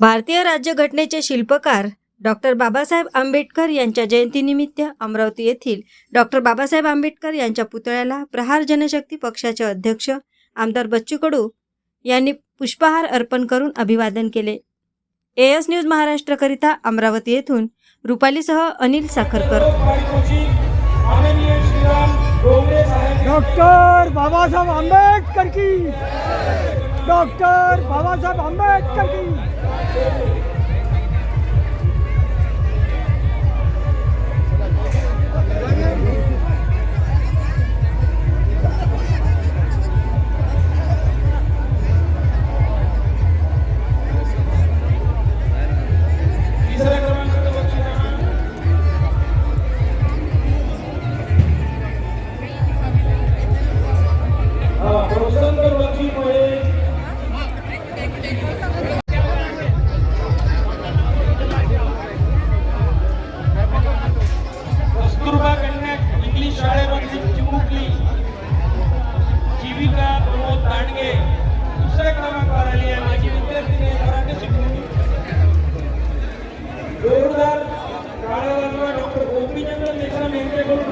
भारतीय राज्यघटनेचे शिल्पकार डॉक्टर बाबासाहेब आंबेडकर यांच्या जयंतीनिमित्त अमरावती येथील डॉक्टर बाबासाहेब आंबेडकर यांच्या पुतळ्याला प्रहार जनशक्ती पक्षाचे अध्यक्ष आमदार बच्चू कडू यांनी पुष्पहार अर्पण करून अभिवादन केले. एएस न्यूज महाराष्ट्रकरिता अमरावती येथून रुपालीसह अनिल साखरकर. डॉक्टर बाबासाहेब आंबेडकर की डॉक्टर बाबासाहेब आंबेडकर की এখানে মেনটেন করুন।